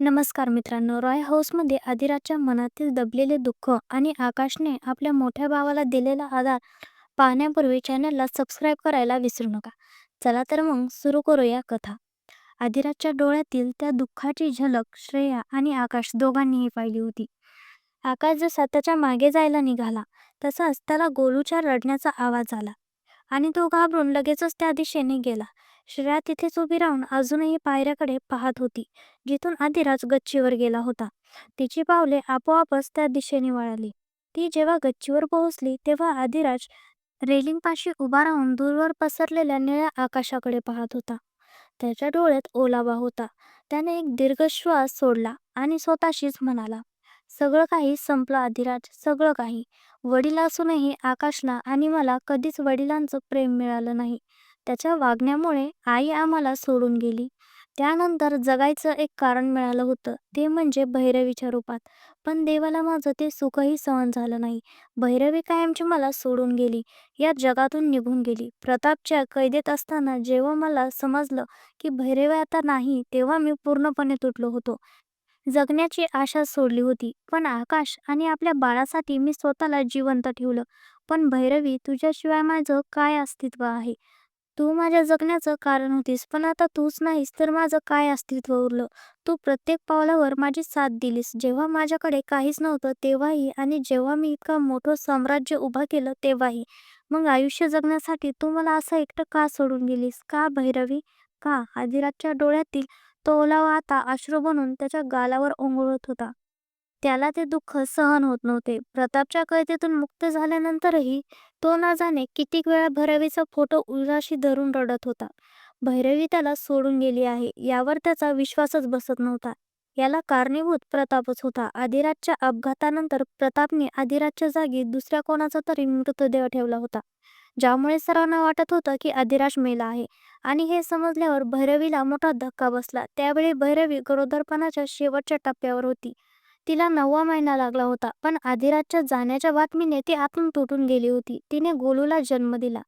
नमस्कार मित्रांनो. रॉय हाऊसमध्ये आदिराजच्या मनातील दबलेले दुःख आणि आकाशने आपल्या मोठ्या भावाला दिलेला आधार पाहण्यापूर्वी चॅनलला सबस्क्राईब करायला विसरू नका. चला तर मग सुरू करूया कथा. आदिराजच्या डोळ्यातील त्या दुःखाची झलक श्रेया आणि आकाश दोघांनीही पाहिली होती. आकाश जसा त्याच्यामागे जायला निघाला तसाच त्याला गोलूच्या रडण्याचा आवाज आला आणि तो घाबरून लगेचच त्या दिशेने गेला. श्रेया तिथेच उभी राहून अजूनही पायऱ्याकडे पाहत होती जिथून आदिराज गच्चीवर गेला होता. तिची पावले आपोआपच त्या दिशेने वळाली. ती जेव्हा गच्चीवर पोहोचली तेव्हा आदिराज रेलिंगपाशी उभा राहून दूरवर पसरलेल्या निळ्या आकाशाकडे पाहत होता. त्याच्या डोळ्यात ओलावा होता. त्याने एक दीर्घ श्वास सोडला आणि स्वतःशीच म्हणाला सगळं काही संपलं आदिराज सगळं काही. वडील असूनही आकाशला आणि मला कधीच वडिलांचं प्रेम मिळालं नाही. त्याच्या वागण्यामुळे आई आम्हाला सोडून गेली. त्यानंतर जगायचं एक कारण मिळालं होतं. ते म्हणजे भैरवीच्या रूपात. पण देवाला माझं ते सुखही सहन झालं नाही. भैरवी कायमची मला सोडून गेली. या जगातून निघून गेली. प्रतापच्या कैदेत असताना जेव्हा मला समजलं की भैरवी आता नाही तेव्हा मी पूर्णपणे तुटलो होतो. जगण्याची आशा सोडली होती. पण आकाश आणि आपल्या बाळासाठी मी स्वतःला जिवंत ठेवलं. पण भैरवी तुझ्याशिवाय माझं काय अस्तित्व आहे? तू माझ्या जगण्याचं कारण होतीस पण आता तूच नाहीस तर माझं काय अस्तित्व उरलं? तू प्रत्येक पावलावर माझी साथ दिलीस. जेव्हा माझ्याकडे काहीच नव्हतं तेव्हाही आणि जेव्हा मी इतकं मोठं साम्राज्य उभं केलं तेव्हाही. मग आयुष्य जगण्यासाठी तू मला असं एकटं का सोडून गेलीस? का भैरवी? का? आदिराजच्या डोळ्यातील तो ओलावा आता अश्रू बनून त्याच्या गालावर ओंगळत होता. त्याला ते दुःख सहन होत नव्हते. प्रतापच्या कैदेतून मुक्त झाल्यानंतरही तो ना जाणे कितीक वेळा भैरवीचा फोटो उजाशी धरून रडत होता. भैरवी त्याला सोडून गेली आहे यावर त्याचा विश्वासच बसत नव्हता. याला कारणीभूत प्रतापच होता. आदिराजच्या अपघातानंतर प्रतापने आदिराजच्या जागी दुसऱ्या कोणाचा तरी मृतदेह ठेवला होता. ज्यामुळे सर्वांना वाटत होतं की आदिराज मेला आहे. आणि हे समजल्यावर भैरवीला मोठा धक्का बसला. त्यावेळी भैरवी गरोदरपणाच्या शेवटच्या टप्प्यावर होती. तिला नववा महिना लागला होता पण आधिराजच्या जाण्याच्या बातमीने ती आतून तुटून गेली होती. तिने गोलूला जन्म दिला.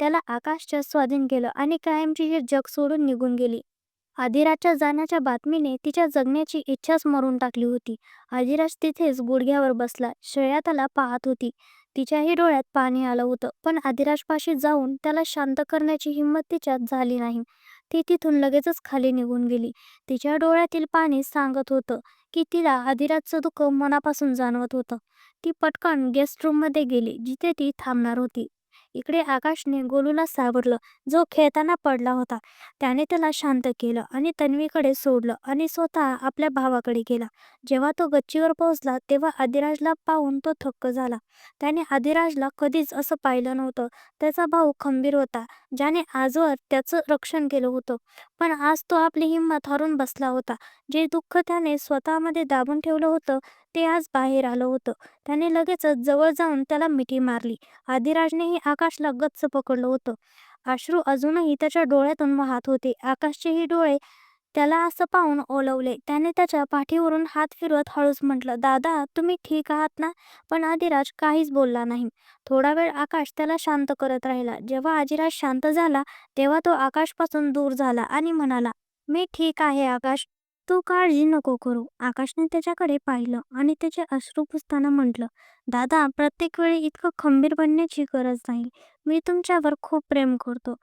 त्याला आकाशच्या स्वाधीन केलं आणि कायमची हे जग सोडून निघून गेली. आधिराजच्या जाण्याच्या बातमीने तिच्या जगण्याची इच्छाच मरून टाकली होती. आधिराज तिथेच गुडघ्यावर बसला श्रेया त्याला पाहत होती. तिच्याही डोळ्यात पाणी आलं होतं पण आधिराजपाशी जाऊन त्याला शांत करण्याची हिंमत तिच्यात झाली नाही. ती तिथून लगेचच खाली निघून गेली. तिच्या डोळ्यातील पाणी सांगत होतं की तिला अधिराजचं दुःख मनापासून जाणवत होतं. ती पटकन गेस्ट रूममध्ये गेली जिथे ती थांबणार होती. इकडे आकाशने गोलूला सावरलं जो खेळताना पडला होता. त्याने त्याला शांत केलं आणि तन्वीकडे सोडलं आणि स्वतः आपल्या भावाकडे गेला. जेव्हा तो गच्चीवर पोहोचला तेव्हा आदिराजला पाहून तो थक्क झाला. त्याने आदिराजला कधीच असं पाहिलं नव्हतं. त्याचा भाऊ खंबीर होता ज्याने आजवर त्याचं रक्षण केलं होतं. पण आज तो आपली हिंमत हरून बसला होता. जे दुःख त्याने स्वतःमध्ये दाबून ठेवलं होतं ते आज बाहेर आलं होतं. त्याने लगेचच जवळ जाऊन त्याला मिठी मारली. आदिराजनेही आकाशला गच्च पकडलं होतं. अश्रू अजूनही त्याच्या डोळ्यातून वाहत होते. आकाशचेही डोळे त्याला असं पाहून ओलवले. त्याने त्याच्या पाठीवरून हात फिरवत हळूच म्हटलं दादा तुम्ही ठीक आहात ना? पण आदिराज काहीच बोलला नाही. थोडा वेळ आकाश त्याला शांत करत राहिला. जेव्हा आदिराज शांत झाला तेव्हा तो आकाशपासून दूर झाला आणि म्हणाला मी ठीक आहे आकाश. तू काळजी नको करू आकाशने त्याच्याकडे पाहिलं आणि त्याचे अश्रू पुसताना म्हटलं दादा प्रत्येक वेळी इतकं खंबीर बनण्याची गरज नाही. मी तुमच्यावर खूप प्रेम करतो.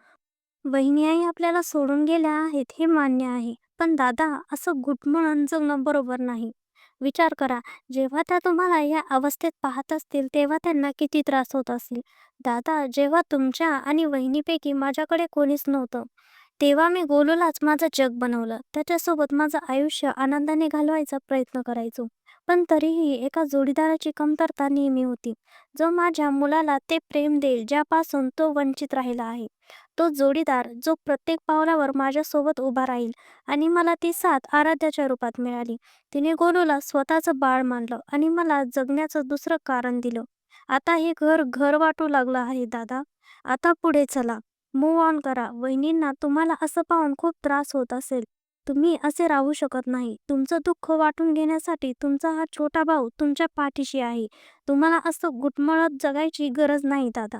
वहिनी आई आपल्याला सोडून गेल्या आहेत हे मान्य आहे. पण दादा असं घुटमळून जगणं बरोबर नाही. विचार करा जेव्हा त्या तुम्हाला या अवस्थेत पाहत असतील तेव्हा त्यांना किती त्रास होत असेल. दादा जेव्हा तुमच्या आणि वहिनीपैकी माझ्याकडे कोणीच नव्हतं. तेव्हा मी गोलूलाच माझं जग बनवलं. त्याच्यासोबत माझं आयुष्य आनंदाने घालवायचा प्रयत्न करायचो. पण तरीही एका जोडीदाराची कमतरता नेहमी होती. जो माझ्या मुलाला ते प्रेम देईल ज्यापासून तो वंचित राहिला आहे. तो जोडीदार जो प्रत्येक पावलावर माझ्यासोबत उभा राहील आणि मला ती साथ आराध्याच्या रूपात मिळाली. तिने गोलूला स्वतःचं बाळ मानलं आणि मला जगण्याचं दुसरं कारण दिलं. आता हे घर घर वाटू लागलं आहे दादा. आता पुढे चला. मूव ऑन करा. वहिनींना तुम्हाला असं पाहून खूप त्रास होत असेल. तुम्ही असे राहू शकत नाही. तुमचं दुःख वाटून घेण्यासाठी तुमचा हा छोटा भाऊ तुमच्या पाठीशी आहे. तुम्हाला असं गुटमळत जगायची गरज नाही दादा.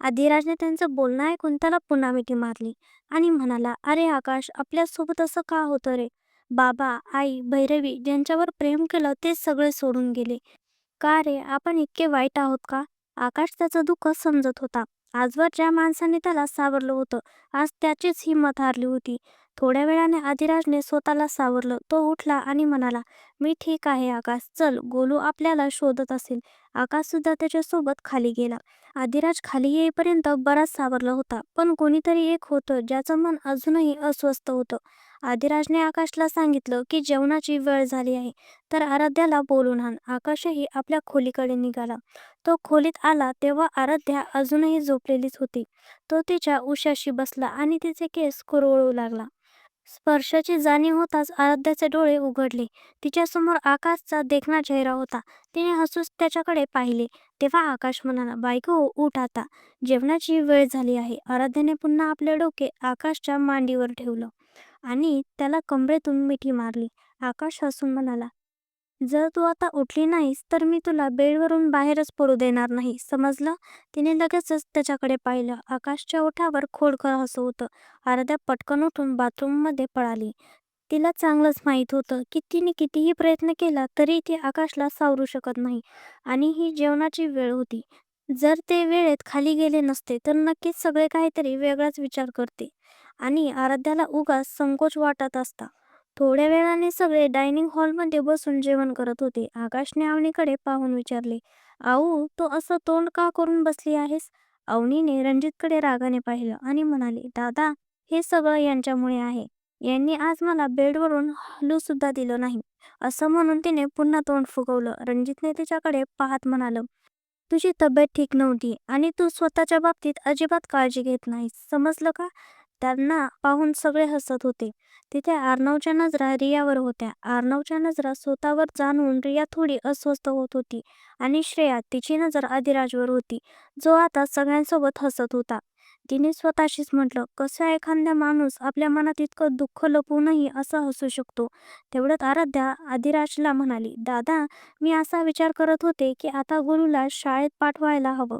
आदिराजने त्यांचं बोलणं ऐकून त्याला पुन्हा मिठी मारली आणि म्हणाला अरे आकाश आपल्यासोबत असं का होतं रे? बाबा, आई, भैरवी ज्यांच्यावर प्रेम केलं ते सगळे सोडून गेले. का रे? आपण इतके वाईट आहोत का? आकाश त्याचं दुःख समजत होता. आजवर ज्या माणसाने त्याला सावरलं होतं आज त्याचीच हिंमत हारली होती. थोड्या वेळाने आदिराजने स्वतःला सावरलं. तो उठला आणि म्हणाला, मी ठीक आहे आकाश. चल, गोलू आपल्याला शोधत असेल. आकाश सुद्धा त्याच्यासोबत खाली गेला. आदिराज खाली येईपर्यंत बराच सावरला होता. पण कोणीतरी एक होतं ज्याचं मन अजूनही अस्वस्थ होतं. आदिराजने आकाशला सांगितलं की जेवणाची वेळ झाली आहे तर आराध्याला बोलून आण. आकाशही आपल्या खोलीकडे निघाला. तो खोलीत आला तेव्हा आराध्या अजूनही झोपलेलीच होती. तो तिच्या उशाशी बसला आणि तिचे केस कुरवळू लागला. स्पर्शाची जाणीव होताच आराध्याचे डोळे उघडले. तिच्यासमोर आकाशचा देखणा चेहरा होता. तिने हसूस त्याच्याकडे पाहिले. तेव्हा आकाश म्हणाला, बायको उठ आता. जेवणाची वेळ झाली आहे. आराध्याने पुन्हा आपले डोके आकाशच्या मांडीवर ठेवलं आणि त्याला कमरेतून मिठी मारली. आकाश हसून म्हणाला, जर तू आता उठली नाहीस तर मी तुला बेडवरून बाहेरच पडू देणार नाही, समजलं? तिने लगेचच त्याच्याकडे पाहिलं. आकाशच्या ओठावर खोडकर हसू होतं. अर्ध्या पटकन उठून बाथरूममध्ये पळाली. तिला चांगलंच माहीत होतं की तिने कितीही प्रयत्न केला तरी ती आकाशला सावरू शकत नाही आणि ही जेवणाची वेळ होती. जर ते वेळेत खाली गेले नसते तर नक्कीच सगळे काहीतरी वेगळाच विचार करते आणि आराध्याला उगाच संकोच वाटत असता. थोड्या वेळाने सगळे डायनिंग हॉलमध्ये बसून जेवण करत होते. आकाशने अवनीकडे पाहून विचारले, आऊ, तू असं तोंड का करून बसली आहेस? अवनीने रणजितकडे रागाने पाहिलं आणि म्हणाले दादा, हे सगळं यांच्यामुळे आहे. यांनी आज मला बेडवरून हलू सुद्धा दिलं नाही. असं म्हणून तिने पुन्हा तोंड फुगवलं. रणजितने तिच्याकडे पाहत म्हणालं, तुझी तब्येत ठीक नव्हती आणि तू स्वतःच्या बाबतीत अजिबात काळजी घेत नाहीस, समजलं का? त्यांना पाहून सगळे हसत होते. तिथे अर्णवच्या नजरा रियावर होत्या. अर्णवच्या नजरा स्वतःवर जाणून रिया थोडी अस्वस्थ होत होती आणि श्रेया तिची नजर आदिराजवर होती, जो आता सगळ्यांसोबत हसत होता. तिने स्वतःशीच म्हटलं, कसं एखाद्या माणूस आपल्या मनात इतकं दुःख लपवूनही असं हसू शकतो. तेवढ्यात आराध्या आदिराजला म्हणाली, दादा, मी असा विचार करत होते की आता गुरुला शाळेत पाठवायला हवं.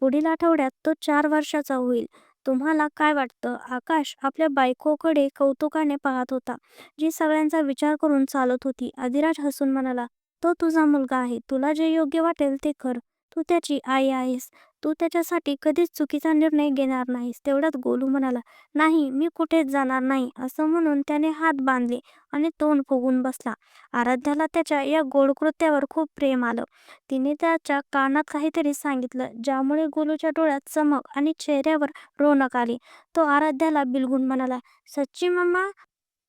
पुढील आठवड्यात तो चार वर्षाचा होईल. तुम्हाला काय वाटतं? आकाश आपल्या बायकोकडे कौतुकाने पाहत होता, जी सगळ्यांचा विचार करून चालत होती. आदिराज हसून म्हणाला, तो तुझा मुलगा आहे. तुला जे योग्य वाटेल ते कर. तू त्याची आई आहेस. तू त्याच्यासाठी कधीच चुकीचा निर्णय घेणार नाहीस. तेवढ्यात गोलू म्हणाला, नाही, मी कुठेच जाणार नाही. असं म्हणून त्याने हात बांधले आणि तोंड फुगून बसला. आराध्याला त्याच्या या गोड कृत्यावर खूप प्रेम आलं. तिने त्याच्या कानात काहीतरी सांगितलं, ज्यामुळे गोलूच्या डोळ्यात चमक आणि चेहऱ्यावर रोनक आली. तो आराध्याला बिलगून म्हणाला, सच्ची मम्मा?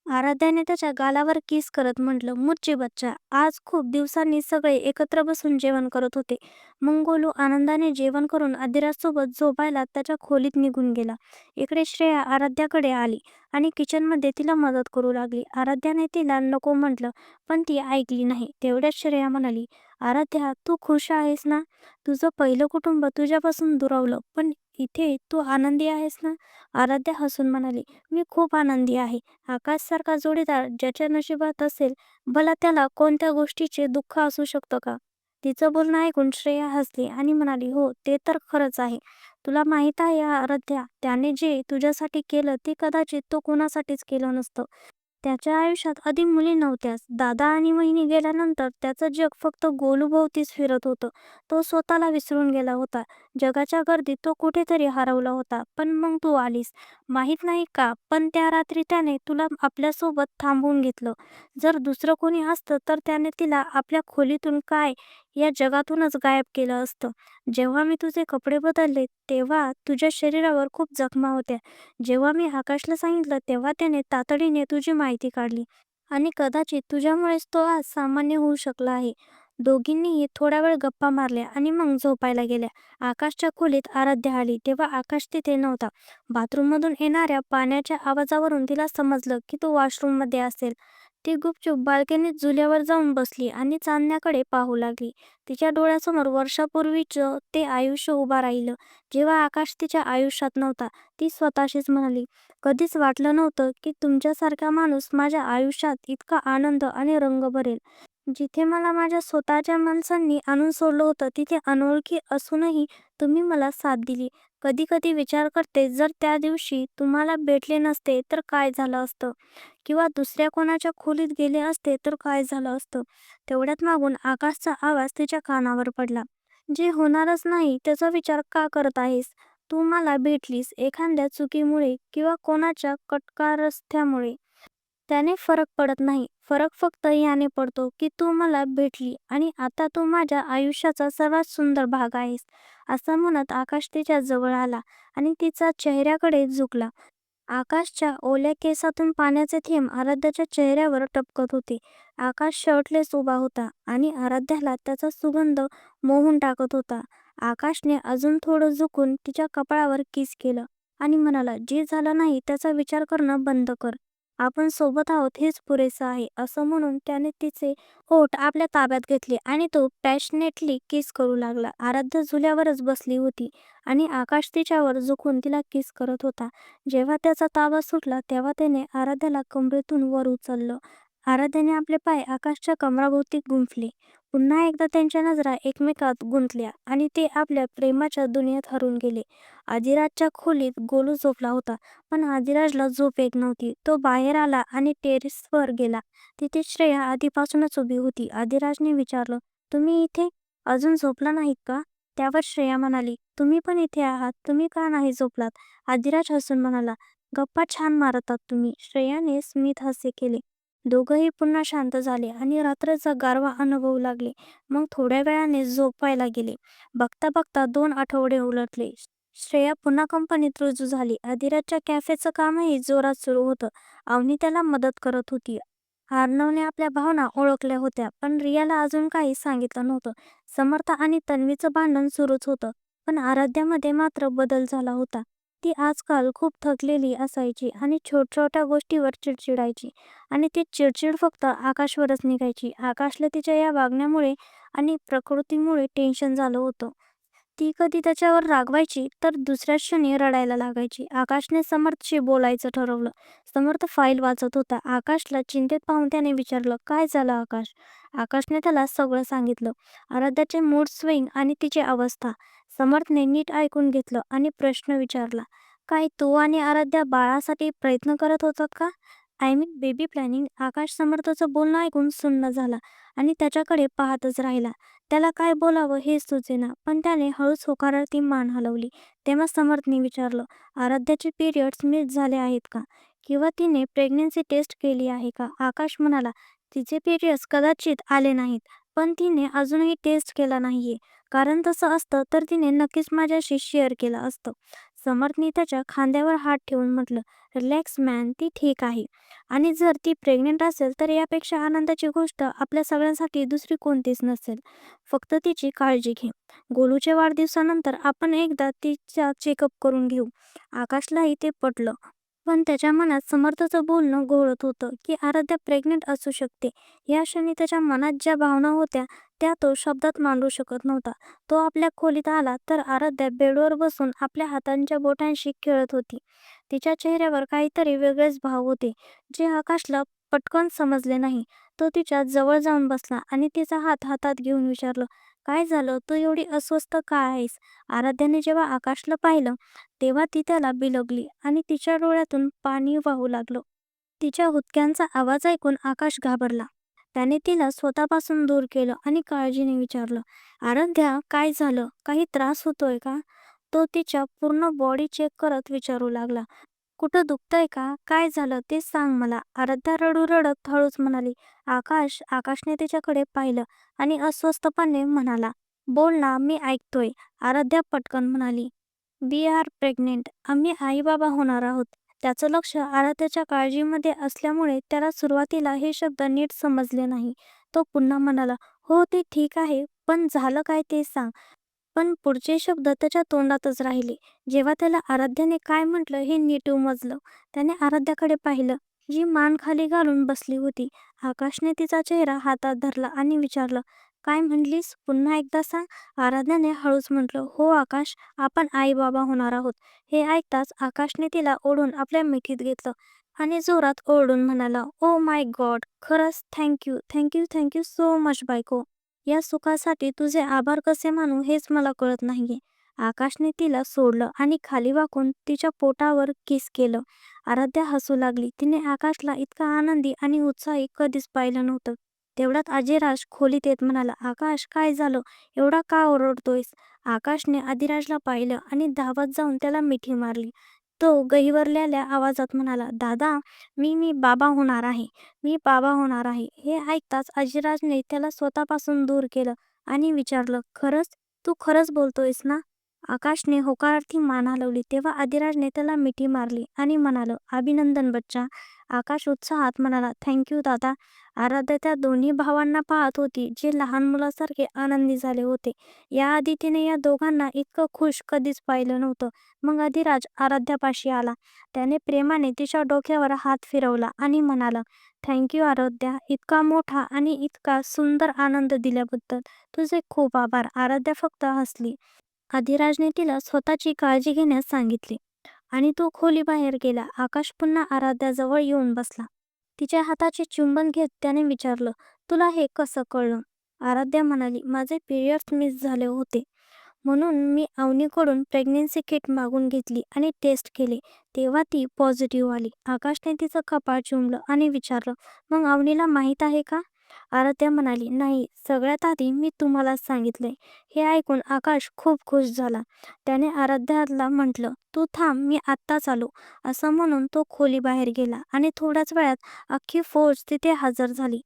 आराध्याने त्याच्या गालावर किस करत म्हटलं, मुच्ची बच्चा. आज खूप दिवसांनी सगळे एकत्र बसून जेवण करत होते. मंगोलू आनंदाने जेवण करून आदिराजसोबत झोपायला त्याच्या खोलीत निघून गेला. इकडे श्रेया आराध्याकडे आली आणि किचनमध्ये तिला मदत करू लागली. आराध्याने तिला नको म्हटलं, पण ती ऐकली नाही. तेवढ्याच श्रेया म्हणाली, आराध्या, तू खुश आहेस ना? तुझं पहिलं कुटुंब तुझ्यापासून दुरावलं, पण इथे तू आनंदी आहेस ना? आराध्या हसून म्हणाली, मी खूप आनंदी आहे. आकाशसारखा जोडीदार ज्याच्या नशिबात असेल, भला त्याला कोणत्या गोष्टीचे दुःख असू शकतं का? तिचं बोलणं ऐकून श्रेया हसली आणि म्हणाली, हो, ते तर खरंच आहे. तुला माहीत आहे आराध्या, त्याने जे तुझ्यासाठी केलं ते कदाचित तो कोणासाठीच केलं नसतं. त्याच्या आयुष्यात अधिक मुली नव्हत्याच. दादा आणि वहिनी गेल्यानंतर त्याचं जग फक्त गोलूभोवतीच फिरत होतं. तो स्वतःला विसरून गेला होता. जगाच्या गर्दीत तो कुठेतरी हरवला होता. पण मग तू आलीस. माहीत नाही का, पण त्या रात्री त्याने तुला आपल्यासोबत थांबवून घेतलं. जर दुसरं कोणी असतं तर त्याने तिला आपल्या खोलीतून काय, या जगातूनच गायब केलं असतं. जेव्हा मी तुझे कपडे बदलले तेव्हा तुझ्या शरीरावर खूप जखमा होत्या. जेव्हा मी आकाशला सांगितलं तेव्हा त्याने तातडीने तुझी माहिती काढली आणि कदाचित तुझ्यामुळेच तो आज सामान्य होऊ शकला आहे. दोघींनीही थोडा वेळ गप्पा मारल्या आणि मग झोपायला गेल्या. आकाशच्या खोलीत आराध्य आली तेव्हा आकाश तिथे नव्हता. बाथरूममधून येणाऱ्या पाण्याच्या आवाजावरून तिला समजलं की तो वॉशरूममध्ये असेल. ती गुपचूप बाल्कनीत झुल्यावर जाऊन बसली आणि चांदण्याकडे पाहू लागली. तिच्या डोळ्यासमोर वर्षापूर्वीचं ते आयुष्य उभं राहिलं, जेव्हा आकाश तिच्या आयुष्यात नव्हता. ती स्वतःशीच म्हणाली, कधीच वाटलं नव्हतं की तुमच्यासारखा माणूस माझ्या आयुष्यात इतका आनंद आणि रंग भरेल. जिथे मला माझ्या स्वतःच्या माणसांनी आणून सोडलं होतं तिथे अनोळखी असूनही तुम्ही मला साथ दिली. कधी कधी विचार करते जर त्या दिवशी तुम्हाला भेटले नसते तर काय झालं असतं? किंवा दुसऱ्या कोणाच्या खोलीत गेले असते तर काय झालं असतं? तेवढ्यात मागून आकाशचा आवाज तिच्या कानावर पडला. जे होणारच नाही त्याचा विचार का करत आहेस? तू मला भेटलीस एखाद्या चुकीमुळे किंवा कोणाच्या कटकारस्थ्यामुळे. त्याने फरक पडत नाही. फरक फक्त याने पडतो की तू मला भेटली आणि आता तू माझ्या आयुष्याचा सर्वात सुंदर भाग आहेस असं म्हणत आकाश तिच्या जवळ आला आणि तिचा चेहऱ्याकडे झुकला. आकाशच्या ओल्या केसातून पाण्याचे थेंब आराध्याच्या चेहऱ्यावर टपकत होते. आकाश शर्टलेस उभा होता आणि आराध्याला त्याचा सुगंध मोहून टाकत होता. आकाशने अजून थोडं झुकून तिच्या कपाळावर किस केलं आणि म्हणाला जे झालं नाही त्याचा विचार करणं बंद कर. आपण सोबत आहोत हेच पुरेसं आहे असं म्हणून त्याने तिचे ओठ आपल्या ताब्यात घेतले आणि तो पॅशनेटली किस करू लागला. आराध्य झुल्यावरच बसली होती आणि आकाश तिच्यावर झुकून तिला किस करत होता. जेव्हा त्याचा ताबा सुटला तेव्हा त्याने आराध्याला कमरेतून वर उचललं. आराध्याने आपले पाय आकाशच्या कमराभोवती गुंफले. पुन्हा एकदा त्यांच्या नजरा एकमेकात गुंतल्या आणि ते आपल्या प्रेमाच्या दुनियेत हरून गेले. आदिराजच्या खोलीत गोलू झोपला होता पण आदिराजला झोप येत नव्हती. तो बाहेर आला आणि टेरेसवर गेला. तिथे श्रेया आधीपासूनच उभी होती. आदिराजने विचारलं तुम्ही इथे अजून झोपला नाहीत का? त्यावर श्रेया म्हणाली तुम्ही पण इथे आहात. तुम्ही का नाही झोपलात? आदिराज हसून म्हणाला गप्पा छान मारतात तुम्ही. श्रेयाने स्मित हास्य केले. दोघंही पुन्हा शांत झाले आणि रात्रीचा गारवा अनुभवू लागले. मग थोड्या वेळाने झोपायला गेले. बघता बघता दोन आठवडे उलटले. श्रेया पुन्हा कंपनीत रुजू झाली. अधिराजच्या कॅफेचं कामही जोरात सुरू होतं. अवनी त्याला मदत करत होती. अर्णवने आपल्या भावना ओळखल्या होत्या पण रियाला अजून काही सांगितलं नव्हतं. समर्थ आणि तन्वीचं भांडण सुरूच होतं पण आराध्यामध्ये मात्र बदल झाला होता. ती आजकाल खूप थकलेली असायची आणि छोट छोट्या गोष्टीवर चिडचिडायची. आणि ती चिडचिड फक्त आकाशवरच निघायची. आकाशला तिच्या या वागण्यामुळे आणि प्रकृतीमुळे टेन्शन झालं होतं. ती कधी त्याच्यावर रागवायची तर दुसऱ्या क्षणी रडायला लागायची. आकाशने समर्थशी बोलायचं ठरवलं. समर्थ फाईल वाचत होता. आकाशला चिंतेत पाहून त्याने विचारलं काय झालं आकाश? आकाशने त्याला सगळं सांगितलं. आराध्याचे मूड स्विंग आणि तिची अवस्था. समर्थने नीट ऐकून घेतलं आणि प्रश्न विचारला काय तू आणि आराध्या बाळासाठी प्रयत्न करत होतात का? I mean baby planning Aakash समर्थचं बोलणं ऐकून सुन्न झाला आणि त्याच्याकडे पाहतच राहिला. त्याला काय बोलावं हे सुचेना पण त्याने हळूच होकारार्थी मान हलवली. तेव्हा समर्थने विचारलं आराध्याचे पिरियड्स मिस झाले आहेत का? किंवा तिने प्रेग्नन्सी टेस्ट केली आहे का? आकाश म्हणाला तिचे पिरियड्स कदाचित आले नाहीत. पण तिने अजूनही टेस्ट केला नाहीये. कारण तसं असतं तर तिने नक्कीच माझ्याशी शेअर केलं असतं. समर्थने त्याच्या खांद्यावर हात ठेवून म्हटलं रिलॅक्स मॅन ती ठीक आहे. आणि जर ती प्रेग्नेंट असेल तर यापेक्षा आनंदाची गोष्ट आपल्या सगळ्यांसाठी दुसरी कोणतीच नसेल. फक्त तिची काळजी घे. गोलूच्या वाढदिवसानंतर आपण एकदा तिचा चेकअप करून घेऊ. आकाशलाही ते पटलं. पण त्याच्या मनात समर्थचं बोलणं घोळत होतं की आराध्या प्रेग्नेंट असू शकते. या क्षणी त्याच्या मनात ज्या भावना होत्या त्या तो शब्दात मांडू शकत नव्हता. तो आपल्या खोलीत आला तर आराध्या बेडवर बसून आपल्या हातांच्या बोटांशी खेळत होती. तिच्या चेहऱ्यावर काहीतरी वेगळेच भाव होते. जे आकाशला पटकन समजले नाही. तो तिच्या जवळ जाऊन बसला आणि तिचा हात हातात घेऊन विचारलं काय झालं? तू एवढी अस्वस्थ का आहेस? आराध्याने जेव्हा आकाशला पाहिलं तेव्हा ती त्याला बिलगली आणि तिच्या डोळ्यातून पाणी वाहू लागलं. तिच्या हुदक्यांचा आवाज ऐकून आकाश घाबरला. त्याने तिला स्वतःपासून दूर केलं आणि काळजीने विचारलं आराध्या काय झालं? काही त्रास होतोय का? तो तिच्या पूर्ण बॉडी चेक करत विचारू लागला. कुठं दुखतंय का? काय झालं? ते सांग मला. आराध्या रडू रडत हळूच म्हणाली. आकाश आकाशने तिच्याकडे पाहिलं आणि अस्वस्थपणे म्हणाला बोल ना मी ऐकतोय. आराध्या पटकन म्हणाली बी आर प्रेग्नेंट आम्ही आई बाबा होणार आहोत. त्याचं लक्ष आराध्याच्या काळजीमध्ये असल्यामुळे त्याला सुरुवातीला हे शब्द नीट समजले नाही. तो पुन्हा म्हणाला हो ते ठीक आहे पण झालं काय ते सांग. पण पुढचे शब्द त्याच्या तोंडातच राहिले. जेव्हा त्याला आराध्याने काय म्हटलं हे नीट उमजलं. त्याने आराध्याकडे पाहिलं. जी मान खाली घालून बसली होती. आकाशने तिचा चेहरा हातात धरला आणि विचारलं काय म्हणलीस? पुन्हा एकदा सांग. आराध्याने हळूच म्हटलं हो आकाश आपण आई बाबा होणार आहोत. हे ऐकताच आकाशने तिला ओढून आपल्या मिठीत घेतलं आणि जोरात ओरडून म्हणाला ओ माय गॉड खरंच thank you thank you thank you so much बायको. या सुखासाठी तुझे आभार कसे मानू हेच मला कळत नाहीये. आकाशने तिला सोडलं आणि खाली वाकून तिच्या पोटावर किस केलं. आराध्या हसू लागली. तिने आकाशला इतका आनंदी आणि उत्साही कधीच पाहिलं नव्हतं. तेवढ्यात अजयराज खोलीत येत म्हणाला आकाश काय झालं? एवढा का ओरडतोयस? आकाशने अधिराजला पाहिलं आणि धावत जाऊन त्याला मिठी मारली. तो गहिवरलेल्या आवाजात म्हणाला दादा मी मी बाबा होणार आहे. मी बाबा होणार आहे. हे ऐकताच अजिराजने त्याला स्वतःपासून दूर केलं आणि विचारलं खरंच? तू खरंच बोलतोयस ना? आकाशने होकारार्थी मान हलवली तेव्हा आदिराजने त्याला मिठी मारली आणि म्हणालं अभिनंदन बच्चा. आकाश उत्साहात म्हणाला थँक्यू दादा. आराध्या त्या दोन्ही भावांना पाहत होती जे लहान मुलासारखे आनंदी झाले होते. याआधी तिने या दोघांना इतकं खुश कधीच पाहिलं नव्हतं. मग अधिराज आराध्यापाशी आला. त्याने प्रेमाने तिच्या डोक्यावर हात फिरवला आणि म्हणाला थँक्यू आराध्या इतका मोठा आणि इतका सुंदर आनंद दिल्याबद्दल तुझे खूप आभार. आराध्या फक्त हसली. अधिराजने तिला स्वतःची काळजी घेण्यास सांगितली आणि तो खोलीबाहेर गेला. आकाश पुन्हा आराध्याजवळ येऊन बसला. तिच्या हाताचे चुंबन घेत त्याने विचारलं तुला हे कसं कळलं? आराध्या म्हणाली माझे पिरियड्स मिस झाले होते. म्हणून मी अवनीकडून प्रेग्नेन्सी किट मागून घेतली आणि टेस्ट केले. तेव्हा ती पॉझिटिव्ह आली. आकाशने तिचं कपाळ चुंबलं आणि विचारलं मग अवनीला माहीत आहे का? आराध्या म्हणाली नाही सगळ्यात आधी मी तुम्हाला सांगितले. हे ऐकून आकाश खूप खुश झाला. त्याने आराध्याला म्हटलं तू थांब मी आत्ताच आलो. असं म्हणून तो खोली बाहेर गेला आणि थोड्याच वेळात अख्खी फौज तिथे हजर झाली.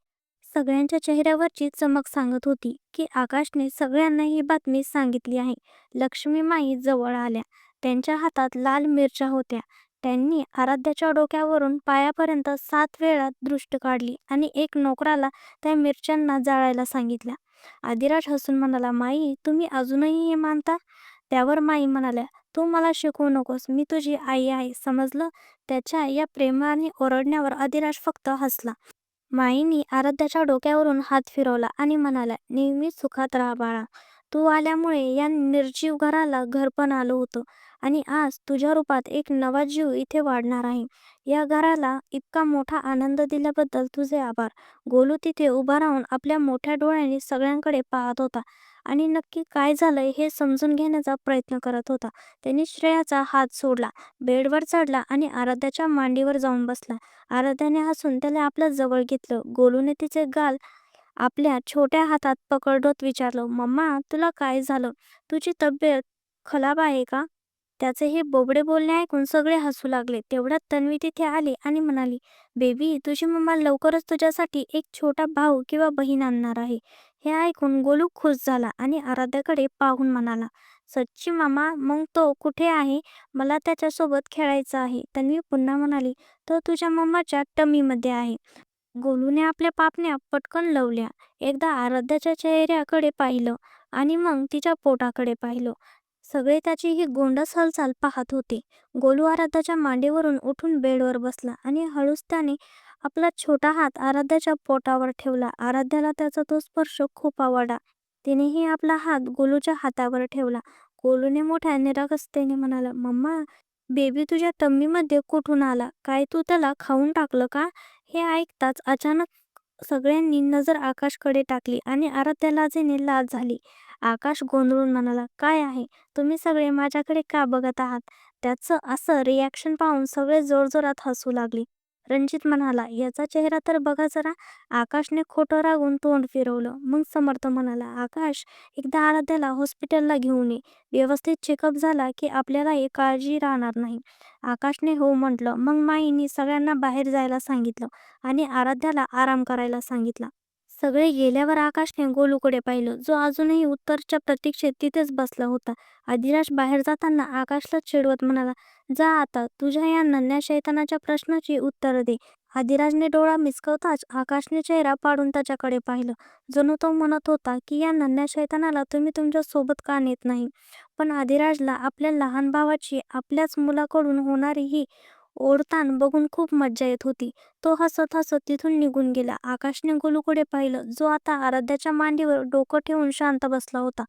सगळ्यांच्या चेहऱ्यावरची चमक सांगत होती की आकाशने सगळ्यांना ही बातमी सांगितली आहे. लक्ष्मी माई जवळ आल्या. त्यांच्या हातात लाल मिरच्या होत्या. त्यांनी आराध्याच्या डोक्यावरून पायापर्यंत सात वेळा दृष्ट काढली आणि एक नोकराला त्या मिरच्यांना जाळायला सांगितल्या. आदिराज हसून म्हणाला माई तुम्ही अजूनही हे मानता? त्यावर माई म्हणाल्या तू मला शिकवू नकोस. मी तुझी आई आहे. समजलं? त्याच्या या प्रेमाने ओरडण्यावर अधिराज फक्त हसला. माईनी आराध्याच्या डोक्यावरून हात फिरवला आणि म्हणाला नेहमी सुखात राहा बाळा. तू आल्यामुळे या निर्जीव घराला घर पण आलं होतं. आणि आज तुझ्या रूपात एक नवा जीव इथे वाढणार आहे. या घराला इतका मोठा आनंद दिल्याबद्दल तुझे आभार. गोलू तिथे उभा राहून आपल्या मोठ्या डोळ्यांनी सगळ्यांकडे पाहत होता. आणि नक्की काय झालंय हे समजून घेण्याचा प्रयत्न करत होता. त्यांनी श्रेयाचा हात सोडला बेडवर चढला आणि आराध्याच्या मांडीवर जाऊन बसला. आराध्याने हसून त्याला आपल्या जवळ घेतलं. गोलूने तिचे गाल आपल्या छोट्या हातात पकडत विचारलं मम्मा तुला काय झालं? तुझी तब्येत खराब आहे का? त्याचे हे बोबडे बोलणे ऐकून सगळे हसू लागले. तेवढ्यात तन्वी तिथे आली आणि म्हणाली बेबी तुझी मम्मा लवकरच तुझ्यासाठी एक छोटा भाऊ किंवा बहीण आणणार आहे. हे ऐकून गोलू खुश झाला आणि आराध्याकडे पाहून म्हणाला सच्ची मामा मग तो कुठे आहे? मला त्याच्यासोबत खेळायचं आहे. तन्वी पुन्हा म्हणाली तो तुझ्या मम्माच्या टमीमध्ये आहे. गोलूने आपल्या पापण्या पटकन लवल्या. एकदा आराध्याच्या चेहऱ्याकडे पाहिलं आणि मग तिच्या पोटाकडे पाहिलं. सगळे त्याची ही गोंडस हालचाल पाहत होते. गोलू आराध्याच्या मांडीवरून उठून बेडवर बसला आणि हळूच त्याने आपला छोटा हात आराध्याच्या पोटावर ठेवला. आराध्याला त्याचा तो स्पर्श खूप आवडला. तिनेही आपला हात गोलूच्या हातावर ठेवला. गोलूने मोठ्या निरागसतेने म्हणाला मम्मा बेबी तुझ्या टम्मीमध्ये कुठून आला? काय तू त्याला खाऊन टाकलं का? हे ऐकताच अचानक सगळ्यांनी नजर आकाशकडे टाकली आणि आराध्यालाजेने लाज झाली. आकाश गोंधळून म्हणाला काय आहे? तुम्ही सगळे माझ्याकडे का बघत आहात? त्याचं असं रिॲक्शन पाहून सगळे जोरजोरात हसू लागले. रणजित म्हणाला याचा चेहरा तर बघा जरा. आकाशने खोटं रागून तोंड फिरवलं. मग समर्थ म्हणाला आकाश एकदा आराध्याला हॉस्पिटलला घेऊन ये. व्यवस्थित चेकअप झाला की आपल्याला एक काळजी राहणार नाही. आकाशने हो म्हटलं. मग माईनी सगळ्यांना बाहेर जायला सांगितलं आणि आराध्याला आराम करायला सांगितला. सगळे गेल्यावर आकाशने गोलूकडे पाहिलं. जो अजूनही उत्तरच्या प्रतीक्षेत तिथेच बसला होता. अधिराज बाहेर जाताना आकाशला चिडवत म्हणाला जा आता तुझ्या या नन्या शैतानाच्या प्रश्नाची उत्तरं दे. आदिराजने डोळा मिसकवताच आकाशने चेहरा पाडून त्याच्याकडे पाहिलं. जणू तो म्हणत होता की या नन्या शैतानाला तुम्ही तुमच्यासोबत का नेत नाही? पण आदिराजला आपल्या लहान भावाची आपल्याच मुलाकडून होणारी ही ओढतान बघून खूप मज्जा येत होती. तो हसत हसत तिथून निघून गेला. आकाशने गोलूकडे पाहिलं. जो आता आराध्याच्या मांडीवर डोकं ठेवून शांत बसला होता.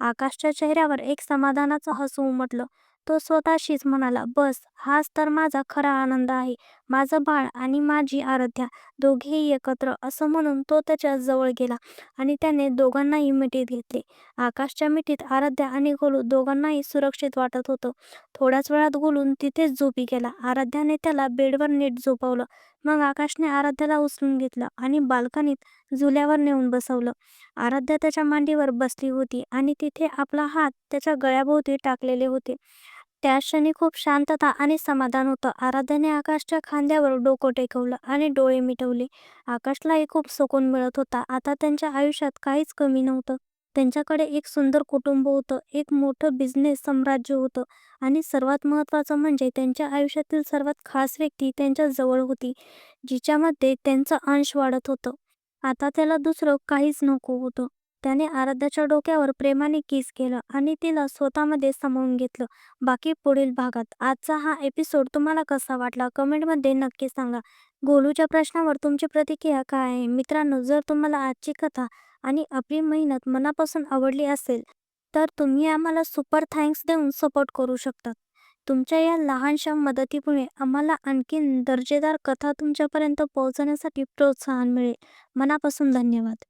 आकाशच्या चेहऱ्यावर एक समाधानाचं हसू उमटलं. तो स्वतःशीच म्हणाला बस हाच तर माझा खरा आनंद आहे. माझं बाळ आणि माझी आराध्या दोघेही एकत्र असं म्हणून तो त्याच्याजवळ गेला आणि त्याने दोघांनाही मिठीत घेतले. आकाशच्या मिठीत आराध्या आणि गोलू दोघांनाही सुरक्षित वाटत होतं. थोड्याच वेळात गोलून तिथेच झोपी गेला. आराध्याने त्याला बेडवर नीट झोपवलं. मग आकाशने आराध्याला उचलून घेतलं आणि बाल्कनीत झुल्यावर नेऊन बसवलं. आराध्या त्याच्या मांडीवर बसली होती आणि तिथे आपला हात त्याच्या गळ्याभोवती टाकलेले होते. त्या क्षणी खूप शांतता आणि समाधान होतं. आराध्याने आकाशच्या खांद्यावर डोकं टेकवलं आणि डोळे मिटवले. आकाशलाही खूप सुकून मिळत होता. आता त्यांच्या आयुष्यात काहीच कमी नव्हतं. त्यांच्याकडे एक सुंदर कुटुंब होतं एक मोठं बिझनेस साम्राज्य होतं आणि सर्वात महत्त्वाचं म्हणजे त्यांच्या आयुष्यातील सर्वात खास व्यक्ती त्यांच्या जवळ होती जिच्यामध्ये त्यांचं अंश वाढत होतं. आता त्याला दुसरं काहीच नको होतं. त्याने आराध्याच्या डोक्यावर प्रेमाने किस केलं आणि तिला स्वतःमध्ये सामावून घेतलं. बाकी पुढील भागात आजचा हा एपिसोड तुम्हाला कसा वाटला? कमेंटमध्ये नक्की सांगा. गोलूच्या प्रश्नावर तुमची प्रतिक्रिया काय आहे? मित्रांनो जर तुम्हाला आजची कथा आणि आपली मेहनत मनापासून आवडली असेल तर तुम्ही आम्हाला सुपर थँक्स देऊन सपोर्ट करू शकता. तुमच्या या लहानशा मदतीमुळे आम्हाला आणखीन दर्जेदार कथा तुमच्यापर्यंत पोहोचण्यासाठी प्रोत्साहन मिळेल. मनापासून धन्यवाद.